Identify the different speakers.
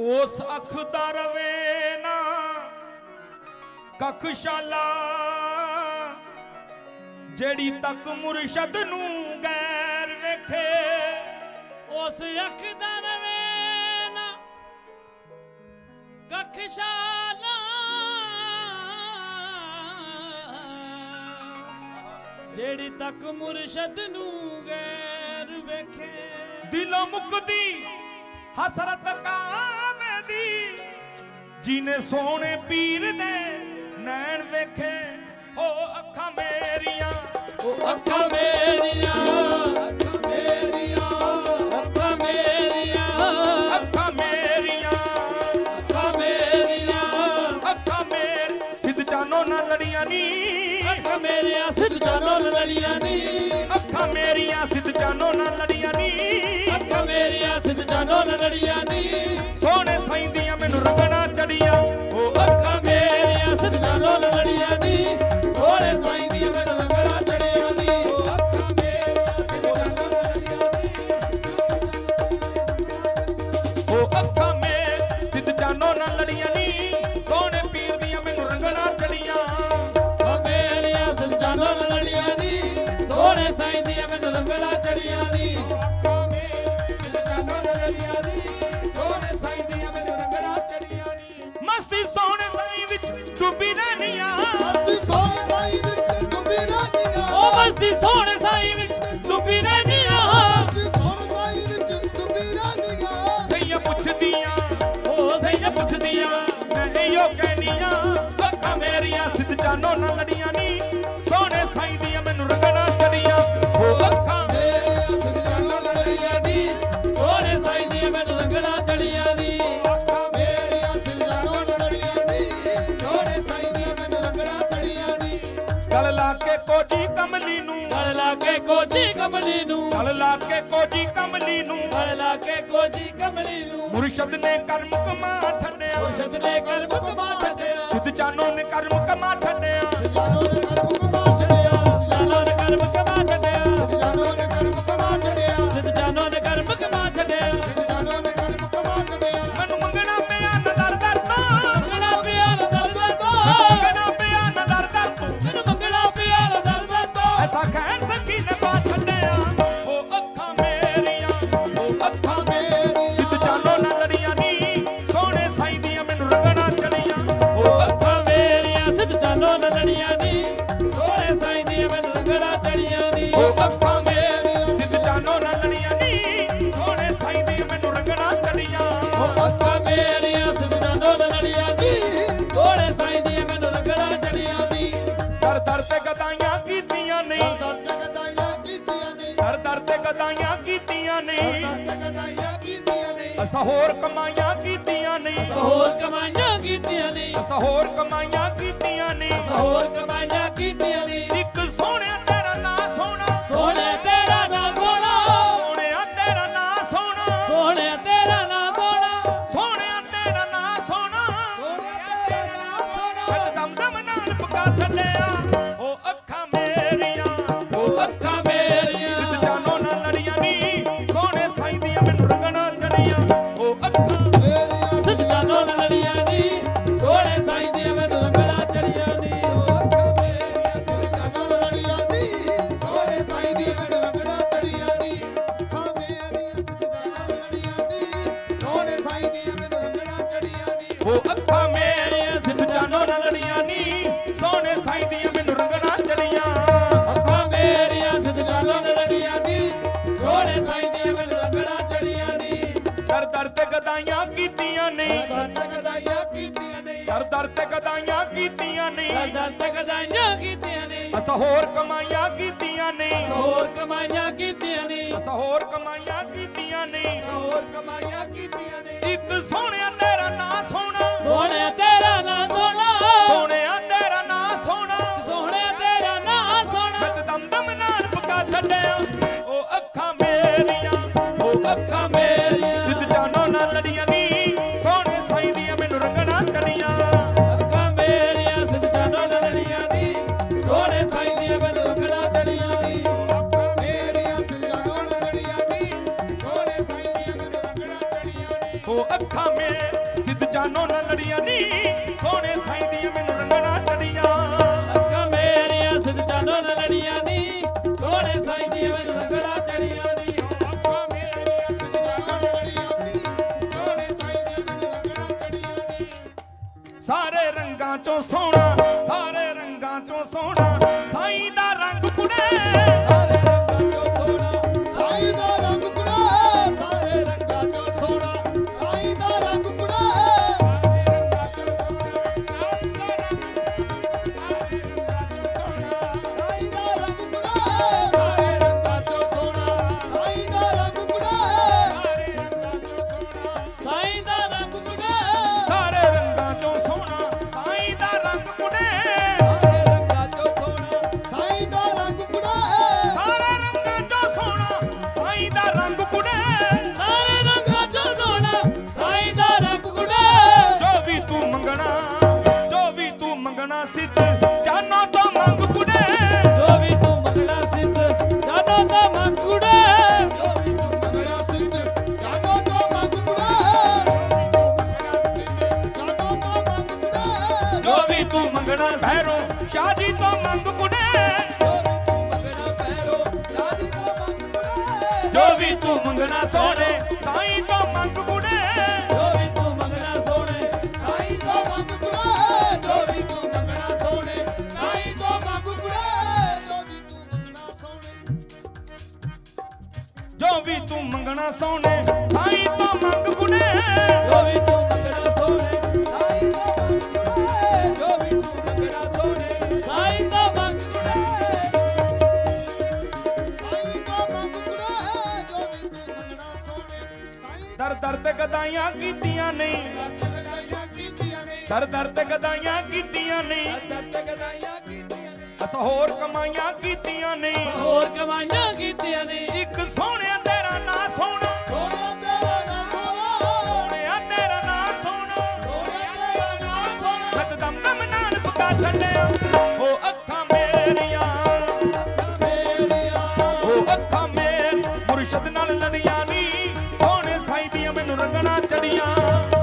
Speaker 1: ਉਸ ਅੱਖ ਦਾ ਰਵੇ ਨਾ, ਕਖਸ਼ਾਲਾ, ਜਿਹੜੀ ਤੱਕ ਮੁਰਸ਼ਦ ਨੂੰ ਗੈਰ ਵੇਖੇ,
Speaker 2: ਉਸ ਅੱਖ ਦਾ ਰਵੇ ਨਾ, ਕਖਸ਼ਾਲਾ। ਜਿਹੜੀ ਤੱਕ ਮੁਰਸ਼ਦ ਨੂੰ ਗੈਰ ਵੇਖੇ।
Speaker 1: ਦਿਲੋਂ ਮੁਕਦੀ ਹਸਰਤ ਕਾਮੇ ਜਿਨੇ ਸੋਹਣੇ ਪੀਰ ਦੇ ਨੈਣ ਵੇਖੇ ਹੋ ਅੱਖਾਂ ਮੇਰੀਆਂ
Speaker 2: ਉਹ ਅੱਖਾਂ ਮੇਰੀਆਂ ਅੱਖਾਂ ਮੇਰੀਆਂ ਅੱਖਾਂ ਮੇਰੀਆਂ
Speaker 1: ਅੱਖਾਂ ਮੇਰੀਆਂ
Speaker 2: ਅੱਖਾਂ ਮੇਰੀਆਂ
Speaker 1: ਅੱਖਾਂ ਮੇਰ ਸਿੱਧ ਜਾਨੋ ਨਾ ਲੜੀਆਂ ਨੀ।
Speaker 2: ਅੱਖਾਂ ਮੇਰੀਆਂ ਸਿੱਧ ਜਾਨੋ ਲੜੀਆਂ ਨੀ।
Speaker 1: ਅੱਖਾਂ ਮੇਰੀਆਂ ਸਿੱਧ ਜਾਨੋ ਨਾ ਲੜੀਆਂ ਨੀ।
Speaker 2: ਅੱਖਾਂ ਮੇਰੀਆਂ ਸਿੱਧ ਜਾਨੋ ਲੜੀਆਂ ਨੀ।
Speaker 1: ਸੋਹਣੇ ਸਾਈਂਦੀਆਂ ਮੈਨੂੰ ਰੰਗਣਾ ਚੜੀਆਂ
Speaker 2: ਸੋਹਣੇ ਸਾਈਂ
Speaker 1: ਵਿੱਚ ਡੁੱਬੀ
Speaker 2: ਰਹਿੰਦੀਆਂ।
Speaker 1: ਸਈਆਂ ਪੁੱਛਦੀਆਂ, ਉਹ ਸਈਆਂ ਪੁੱਛਦੀਆਂ, ਮੈਂ ਇਹੋ ਕਹਿਨੀਆਂ, ਅੱਖਾਂ ਮੇਰੀਆਂ ਸਿੱਧ ਜਾਨੋ ਨਾ ਲੜੀਆਂ ਨੀ। ਸੋਹਣੇ ਸਾਈਂ ਦੀਆਂ ਮੈਨੂੰ ਰੰਗਣਾ ਚੜੀਆਂ ਉਹ ਅੱਖਾਂ
Speaker 2: ਸੋਹਣੇ ਸਾਈਂ ਦੀਆਂ ਮੈਨੂੰ ਨੀ ਸੋਹਣੇ ਸਾਈਂ ਦੀਆਂ ਮੈਨੂੰ ਲੰਗੜਾ ਚੜੀਆਂ ਨੀ।
Speaker 1: ਗਲ ਲਾ ਕੇ ਕੋਜੀ ਕਮਲੀ ਨੂੰ
Speaker 2: ਲਾ ਕੇ ਕੋਜੀ ਕਮਲੀ ਨੂੰ।
Speaker 1: ਗਲ ਲਾ ਕੇ ਕੋਜੀ ਕਮਲੀ ਨੂੰ।
Speaker 2: ਗਲ ਲਾ ਕੇ ਕੋਜੀ ਕਮਲੀ ਨੂੰ।
Speaker 1: ਮੁਰਸ਼ਦ ਨੇ ਕਰਮ ਕਮਾ ਛੱਡਿਆ।
Speaker 2: ਮੁਰਸ਼ਦ ਨੇ ਕਰਮ ਕਮਾ ਛੱਡਿਆ।
Speaker 1: ਸਿੱਧ ਜਾਨੋ ਨੇ ਕਰਮ ਕਮਾ ਅਸਾਂ ਹੋਰ ਕਮਾਈਆਂ ਕੀਤੀਆਂ ਨੇ
Speaker 2: ਹੋਰ ਕਮਾਈਆਂ ਕੀਤੀਆਂ ਨੇ
Speaker 1: ਅਸਾਂ ਹੋਰ ਕਮਾਈਆਂ ਕੀਤੀਆਂ ਨੇ
Speaker 2: ਹੋਰ ਕਮਾਈਆਂ ਕੀਤੀਆਂ ਨੇ।
Speaker 1: ਉਹ ਅੱਖਾਂ ਮੇਰੀਆਂ ਸਿੱਧ ਜਾਨੋ ਨਾ। ਦਰ ਦਰ ਤੇ ਗਦਾਈਆਂ ਕੀਤੀਆਂ ਨੇ।
Speaker 2: ਗਦਾਈਆਂ ਕੀਤੀਆਂ ਨੇ।
Speaker 1: ਦਰ ਦਰ ਤੇ ਗਦਾਈਆਂ ਕੀਤੀਆਂ ਨੇ।
Speaker 2: ਦਰ ਤੱਕ ਗਦਾਈਆਂ ਕੀਤੀਆਂ ਨੇ।
Speaker 1: ਅਸਾਂ ਹੋਰ ਕਮਾਈਆਂ ਕੀਤੀਆਂ ਨੇ।
Speaker 2: ਹੋਰ ਕਮਾਈਆਂ ਕੀਤੀਆਂ ਨੇ।
Speaker 1: ਅਸਾਂ ਹੋਰ ਕਮਾਈਆਂ ਕੀਤੀਆਂ ਨੇ।
Speaker 2: ਹੋਰ ਕਮਾਈਆਂ ਕੀਤੀਆਂ ਨੇ।
Speaker 1: ਇੱਕ ਸੋਹਣਿਆ ਸਿੱਧ ਜਾਨੋ ਨਾ ਲੜੀਆਂ ਨੀ, ਸੋਹਣੇ ਸਾਈਂ ਦੀਆਂ ਮੈਨੂੰ ਰੰਗਣਾ ਚੜੀਆਂ
Speaker 2: ਅੱਖਾਂ ਮੇਰੀਆਂ, ਸਿੱਧ ਜਾਨੋ
Speaker 1: ਨਾ ਲੜੀਆਂ ਨੀ, ਸੋਹਣੇ ਸਾਈਂ ਦੀਆਂ ਮੈਨੂੰ ਰੰਗਣਾ ਚੜੀਆਂ ਰੰਗਾਂ ਚੋਂ ਸੋਹਣਾ ਸਾਰੇ ਰੰਗਾਂ ਚੋਂ ਸੋਹਣਾ ਸਾਈਂ ਦਾ ਰੰਗ ਕੁੜੇ ਮੰਗਣਾ ਸੋਹਣੇ ਸਾਈ ਤੋਂ ਮੰਗ ਕੁੜੇ।
Speaker 2: ਜੋ ਵੀ ਤੂੰ ਮੰਗਣਾ ਸੋਹਣੇ ਸਾਈ
Speaker 3: ਤੋਂ ਮੰਗ ਕੁੜੇ। ਜੋ ਵੀ ਤੂੰ ਮੰਗਣਾ ਸੋਹਣੇ ਸਾਈ ਤੋਂ ਮੰਗ ਕੁੜੇ।
Speaker 1: ਸਾਈ ਤੋਂ ਮੰਗ ਕੁੜੇ
Speaker 2: ਜੋ ਵੀ ਤੂੰ ਮੰਗਣਾ ਸੋਹਣੇ ਸਾਈ
Speaker 1: ਦਰ ਦਰ ਤੇ ਗਦਾਈਆਂ ਕੀਤੀਆਂ ਨਹੀਂ ਦਰ ਦਰ ਤੇ ਗਦਾਈਆਂ ਕੀਤੀਆਂ ਨਹੀਂ
Speaker 2: ਦਰ ਤੇ ਗਦਾਈਆਂ
Speaker 1: ਅਸਾਂ ਹੋਰ ਕਮਾਈਆਂ ਕੀਤੀਆਂ ਨਹੀਂ
Speaker 2: ਹੋਰ ਕਮਾਈਆਂ ਕੀਤੀਆਂ ਨੇ।
Speaker 1: ਇੱਕ ਸੋਹਣਿਆ ਚੜੀਆਂ ਨੀ। ਸੋਹਣੇ ਸਾਈਂ ਦੀਆਂ ਮੈਨੂੰ ਰੰਗਣਾ ਚੜੀਆਂ।